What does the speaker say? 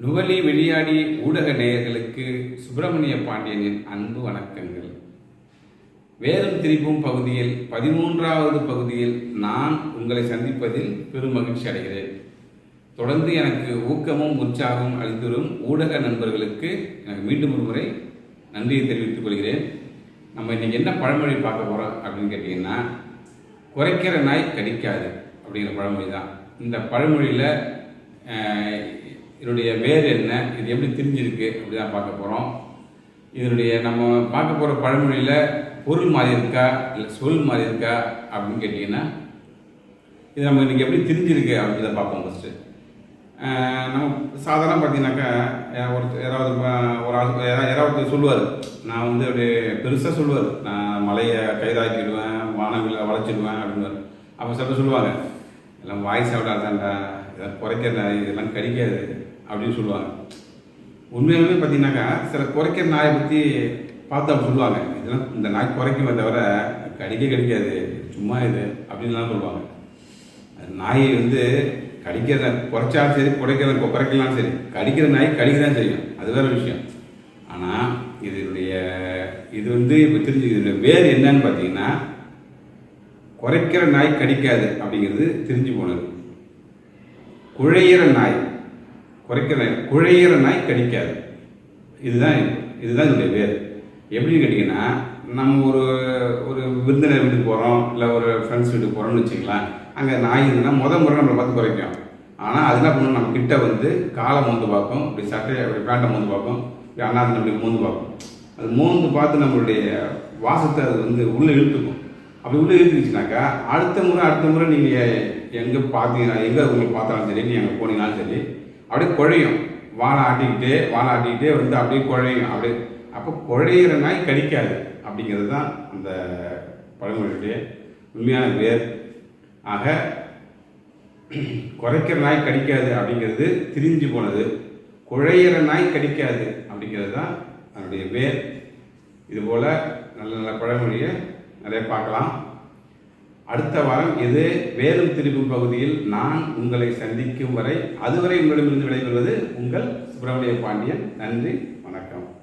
நுவலி வெளியாடி ஊடக நேயர்களுக்கு சுப்பிரமணிய பாண்டியனின் அன்பு வணக்கங்கள். வேறும் திரிப்பும் பகுதியில் பதிமூன்றாவது பகுதியில் நான் உங்களை சந்திப்பதில் பெரும் மகிழ்ச்சி அடைகிறேன். தொடர்ந்து எனக்கு ஊக்கமும் உற்சாகமும் அளித்துவரும் ஊடக நண்பர்களுக்கு எனக்கு மீண்டும் ஒரு முறை நன்றியை தெரிவித்துக் கொள்கிறேன். நம்ம இன்னைக்கு என்ன பழமொழி பார்க்க போகிறோம் அப்படின்னு கேட்டிங்கன்னா குறைக்கிற நாய் கடிக்காது அப்படிங்கிற பழமொழி தான் இந்த பழமொழியில் இதனுடைய வேர் என்ன? இது எப்படி தெரிஞ்சிருக்கு? அப்படி தான் பார்க்க போகிறோம் இதனுடைய நம்ம பார்க்க போகிற பழமொழியில் பொருள் மாதிரி இருக்கா? இல்லை சொல் மாதிரி இருக்கா? அப்படின்னு கேட்டிங்கன்னா இது நம்ம இன்றைக்கி எப்படி தெரிஞ்சிருக்கு அப்படின்றத பார்ப்போம் ஃபஸ்ட்டு நம்ம சாதாரண பார்த்தீங்கன்னாக்கா ஒருத்தர் யாராவது ஒரு ஆள் யாராவது யாராவது ஒருத்தர் சொல்லுவார். நான் வந்து அப்படியே பெருசாக சொல்லுவார். நான் மலையை கைதாக்கிடுவேன் வானவில் வளைச்சிடுவேன் அப்படின்னு அப்போ சில சொல்லுவாங்க எல்லாம் வாய்ஸ் அவுட் ஆதாண்டா இதெல்லாம் குறைக்கிற நாய் இதெல்லாம் கடிக்காது அப்படின்னு சொல்லுவாங்க. உண்மையாலுமே பார்த்தீங்கன்னாக்கா சில குறைக்கிற நாயை பற்றி பார்த்து அப்படி சொல்லுவாங்க. இதெல்லாம் இந்த நாய் குறைக்குமே தவிர கடிக்க கடிக்காது சும்மா இது அப்படின்லாம் சொல்லுவாங்க. நாயை நாய் வந்து கடிக்கிற குறைச்சாலும் சரி குறைக்கிற குறைக்கலாம் சரி கடிக்கிற நாய் கடிக்க தான் செய்யும். அது வேற விஷயம். ஆனால் இதனுடைய இது வந்து இப்போ தெரிஞ்சு இதனுடைய என்னன்னு பார்த்தீங்கன்னா குறைக்கிற நாய் கடிக்காது அப்படிங்கிறது தெரிஞ்சு போனது. குழையிற நாய். குறைக்கிற நாய் குழையிற நாய் கடிக்காது. இதுதான் இதுதான் இதனுடைய வேர். எப்படின்னு கேட்டிங்கன்னா நம்ம ஒரு ஒரு விருந்தினர் வீட்டுக்கு போகிறோம் இல்லை ஒரு ஃப்ரெண்ட்ஸ் வீட்டுக்கு போகிறோம்னு வச்சுக்கலாம் அங்கே நாய் இருந்ததுன்னா முத முறை நம்மளை பார்த்து குறைக்கும். ஆனால் அது என்ன பண்ணணும் நம்ம கிட்ட வந்து காலை மூந்து பார்க்கும் இப்படி சட்டையை அப்படி பேண்ட்டை மூந்து பார்க்கும் இப்படி அண்ணாந்து அப்படி மோந்து பார்க்கும். அது மூந்து பார்த்து நம்மளுடைய வாசத்தை அது வந்து உள்ளே இழுத்துக்கும். அப்படி உள்ளே இருந்துச்சுனாக்கா அடுத்த முறை அடுத்த முறை நீங்கள் எங்கே பார்த்தீங்கன்னா எங்கே உங்களை பார்த்தாலும் சரி நீங்கள் அங்கே போனீங்கனாலும் சரி அப்படியே குழையும். வாழை ஆட்டிக்கிட்டே வாழை ஆட்டிக்கிட்டே வந்து அப்படியே குழையும். அப்படியே அப்போ குழையிற நாய் கடிக்காது. அப்படிங்கிறது தான் அந்த பழமொழியுடைய உண்மையான வேர். ஆக குறைக்கிற நாய் கடிக்காது அப்படிங்கிறது திரிஞ்சு போனது. குழையிற நாய் கடிக்காது அப்படிங்கிறது தான் அதனுடைய வேர். இதுபோல் நல்ல நல்ல பழமொழியை நிறைய பார்க்கலாம். அடுத்த வாரம் இது வேலும் திரும்பும் பகுதியில் நான் உங்களை சந்திக்கும் வரை அதுவரை உங்களிடமிருந்து விடைபெறுவது உங்கள் சுப்பிரமணிய பாண்டியன். நன்றி.